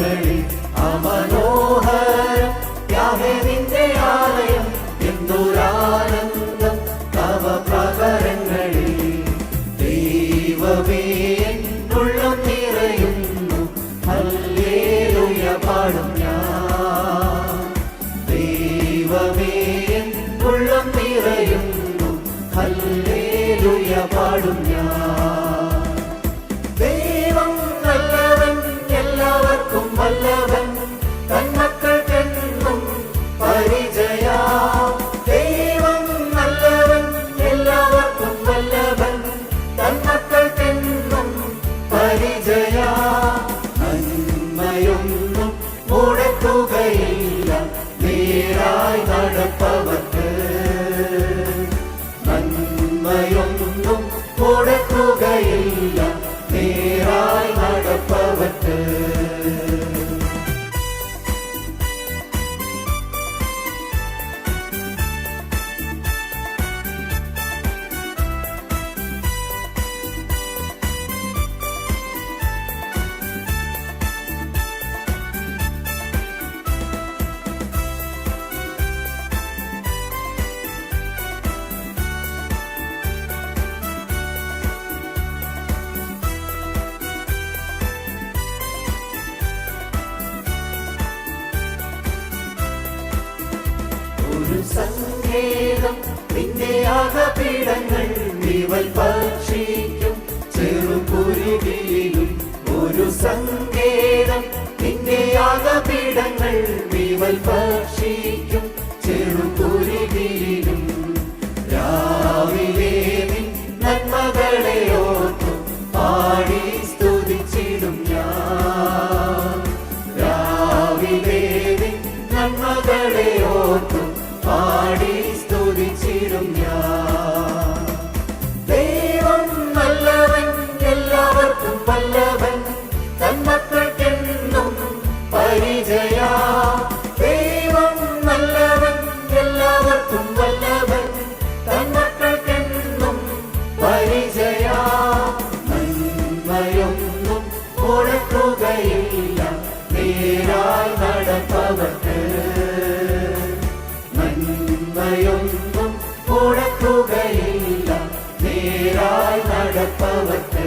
പ്രകരങ്ങളിൽ അമനോഹരം യാഹേ ആലയം എന്തൊരാനന്ദം തവ പ്രകരങ്ങളിൽ ദൈവമേ ഉള്ളം നിറയുന്നു ഹല്ലേലൂയ പാടും ഞാൻ. ദൈവമേ ഉള്ളം എല്ലാവർക്കും വല്ലവൻ ഒരു സങ്കേതം. നിന്റെ ആകപീഠങ്ങൾ നീവൽ ഭക്ഷിക്കും. ചെറുപുരുകിലും നന്മയൊന്നും മുടക്കുകയില്ല നേരായി നടപ്പവർക്ക്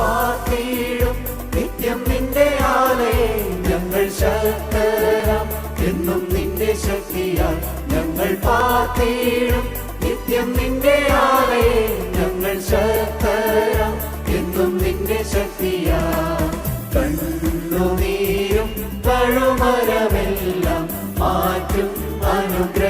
ഞങ്ങൾ നിത്യം നിന്റെ ആലയെ ഞങ്ങൾ ശക്തരാം. എന്നും നിന്റെ ശക്തിയാൽ ഞങ്ങൾ പാർട്ടിയിടും. നിത്യം നിന്റെ ആലയെ ഞങ്ങൾ ശക്തരാം. എന്നും നിന്റെ ശക്തിയാൽ കണ്ണുനീരും കഴുമരമെല്ലാം മാറ്റും അനുഗ്രഹമാ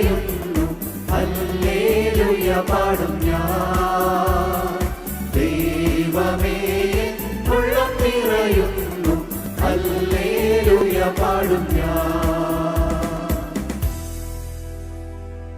പറയുന്നു ഹല്ലേലൂയ പാടും ഞാൻ. ദൈവമേ